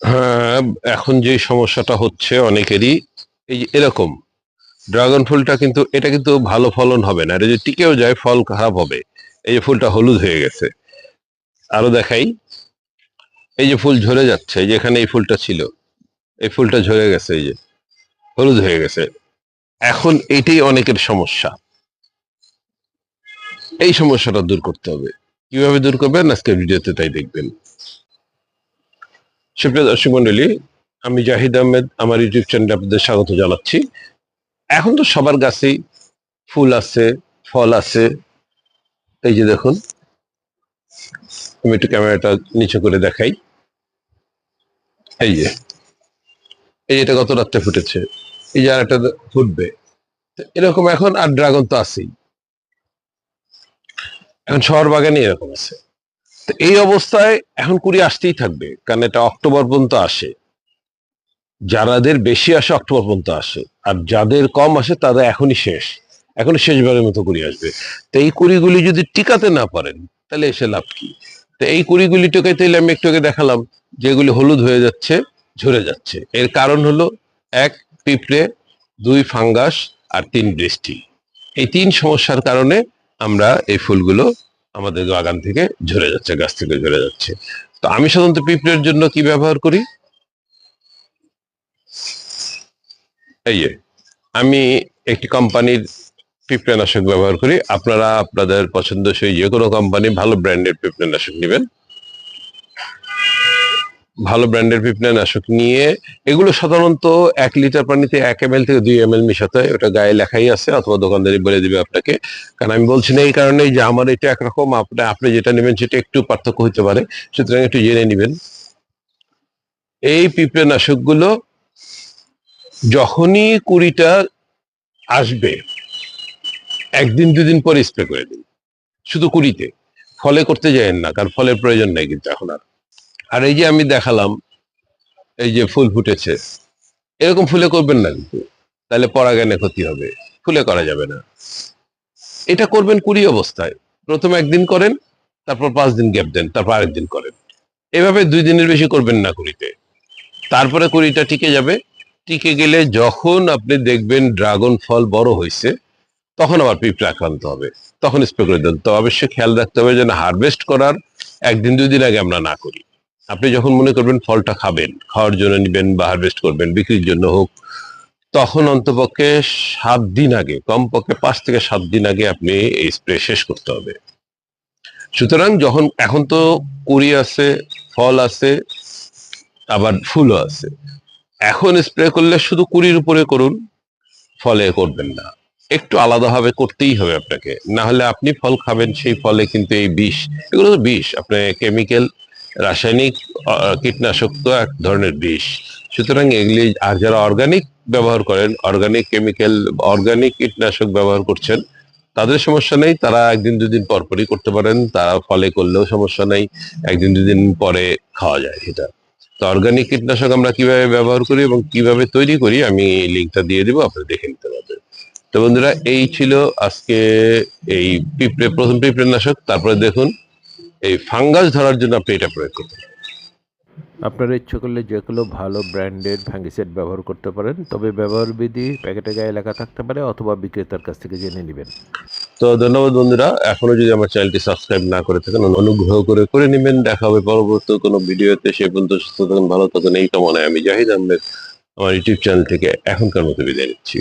হ্যাঁ এখন যে সমস্যাটা হচ্ছে অনেকেরই, এই এরকম, ড্রাগন ফুলটা কিন্তু, এটা কিন্তু ভালো ফলন হবে না, এটা যদি টিকেও যায়, ফল খারাপ হবে, এই যে ফুলটা হলুদ হয়ে গেছে। আরও দেখাই, এই যে ফুল ঝরে যাচ্ছে, এই যে এখানে এই ফুলটা ছিল, এই ফুলটা ঝরে গেছে, এই যে হলুদ হয়ে গেছে। এখন এটাই অনেকের সমস্যা। এই সমস্যাটা দূর করতে হবে। কীভাবে দূর করবেন? আজকে ভিডিওতে তাই দেখবেন। সুপ্রিয় দর্শক মন্ডলী, আমি জাহিদ আহমেদ, আমার ইউটিউব চ্যানেলে আপনাদের স্বাগত জানাচ্ছি। এখন তো সবার গাছেই ফুল আছে, ফল আছে। এই যে দেখুন, আমি একটু ক্যামেরাটা নিচে করে দেখাই। এই যে, এই এটা গত রাত্রে ফুটেছে, এই যে আরেকটা ফুটবে। এরকম এখন আর ড্রাগন তো আছেই। এখন শহর বাগানে এরকম আছে। তো এই অবস্থায় এখন কুড়ি আসতেই থাকবে, কারণ এটা অক্টোবর পর্যন্ত আসে। যারাদের বেশি আসে অক্টোবর পর্যন্ত আসে, আর যাদের কম আসে তাদের এখনই শেষ। এখনই শেষবারের মতো কুড়ি আসবে। তো এই কুড়িগুলি যদি টিকাতে না পারেন, তাহলে এসে লাভ কি? তো এই কুড়িগুলি টোকাইতে আমি একটু দেখালাম, যেগুলি হলুদ হয়ে যাচ্ছে, ঝরে যাচ্ছে। এর কারণ হলো, এক, পিঁপড়ে, দুই, ফাঙ্গাস, আর তিন বৃষ্টি। এই তিন সমস্যার কারণে আমরা এই ফুলগুলো আমাদের বাগান থেকে ঝরে যাচ্ছে, গাছ থেকে ঝরে যাচ্ছে। তো আমি সাধারণত পিঁপড়ের জন্য কি ব্যবহার করি? এই আমি একটি কোম্পানির পিঁপড়েনাশক ব্যবহার করি। আপনারা, আপনাদের পছন্দ পছন্দসই যে কোনো কোম্পানি ভালো ব্র্যান্ডের পিঁপড়েনাশক নেবেন। ভালো ব্র্যান্ডের পিঁপড়েনাশক নিয়ে, এগুলো সাধারণত এক লিটার পানিতে এক এম এল থেকে দুই এম এল মিশাতে হয়। ওটা গায়ে লেখাই আছে, অথবা দোকানদারি বলে দিবে আপনাকে। কারণ আমি বলছি না এই কারণেই যে আমার এটা একরকম, আপনি আপনি যেটা নেবেন সেটা একটু পার্থক্য হতে পারে। সুতরাং একটু জেনে নেবেন। এই পিঁপড়েনাশকগুলো যখনই কুড়িটা আসবে, একদিন, দুদিন পরে স্প্রে করে দিন। শুধু কুড়িতে। ফলে করতে যায়েন না, কারণ ফলের প্রয়োজন নেই কিন্তু এখন আর। আর এই যে আমি দেখালাম, এই যে ফুল ফুটেছে, এরকম ফুলে করবেন না কিন্তু। তাহলে পরাগানে ক্ষতি হবে, ফুলে করা যাবে না। এটা করবেন কুড়ি অবস্থায়। প্রথম একদিন করেন, তারপর পাঁচ দিন গ্যাপ দেন, তারপর আরেকদিন করেন। এভাবে দুই দিনের বেশি করবেন না কুড়িতে। তারপরে কুড়িটা টিকে যাবে। টিকে গেলে যখন আপনি দেখবেন ড্রাগন ফল বড় হয়েছে, তখন আবার পিঁপড়ে আক্রান্ত হবে। তখন স্প্রে করে দেন। তো অবশ্যই খেয়াল রাখতে হবে যেন হারভেস্ট করার একদিন দুই দিন আগে আমরা না করি। আপনি যখন মনে করবেন ফলটা খাবেন, খাওয়ার জন্য নিবেন বা হারভেস্ট করবেন, বিক্রির জন্য হোক, তখন অন্তপক্ষে সাত দিন আগে, কমপক্ষে পাঁচ থেকে সাত দিন আগে আপনি এই স্প্রে শেষ করতে হবে। সুতরাং যখন, এখন তো কুড়ি আছে, ফল আছে, আবার ফুলও আছে। এখন স্প্রে করলে শুধু কুড়ির উপরে করুন, ফলে করবেন না। একটু আলাদাভাবে করতেই হবে আপনাকে। না হলে আপনি ফল খাবেন, সেই ফলে কিন্তু এই বিষ, এগুলো তো বিষ আপনার কেমিক্যাল রাসায়নিক কীটনাশক তো এক ধরনের বিষ। সুতরাং এগুলি আর যারা অর্গানিক ব্যবহার করেন অর্গানিক কেমিক্যাল অর্গানিক কীটনাশক ব্যবহার করছেন, তাদের সমস্যা নেই, তারা একদিন, দুদিন পরপরই করতে পারেন, তারা ফলে করলেও সমস্যা নেই, একদিন, দুদিন পরে খাওয়া যায় সেটা তো অর্গানিক কীটনাশক আমরা কীভাবে ব্যবহার করি এবং কীভাবে তৈরি করি, আমি লিঙ্কটা দিয়ে দেবো আপনারা দেখে নিতে পারবেন। তো বন্ধুরা, এই ছিল আজকে এই পিঁপড়ে, প্রথম পিঁপড়ে নাশক, তারপরে দেখুন এই ফাঙ্গাস ধরার জন্য আপনি এটা প্রয়োগ করতে পারেন। আপনারা ইচ্ছে করলে যে কোনো ভালো ব্র্যান্ডের ফ্যাঙ্গিসাইড ব্যবহার করতে পারেন তবে ব্যবহার বিধি প্যাকেটে গায়ে লেখা থাকতে পারে অথবা বিক্রেতার কাছ থেকে জেনে নেবেন। তো ধন্যবাদ বন্ধুরা এখনও যদি আমার চ্যানেলটি সাবস্ক্রাইব না করে থাকেন অনুগ্রহ করে করে নেবেন। দেখা হবে পরবর্তী কোনো ভিডিওতে। সে পর্যন্ত সুস্থ থাকুন ভালো থাকুন। এই কামনায় আমি জাহিদ আহমেদ আমার ইউটিউব চ্যানেল থেকে এখনকার মতো বিদায় নিচ্ছি।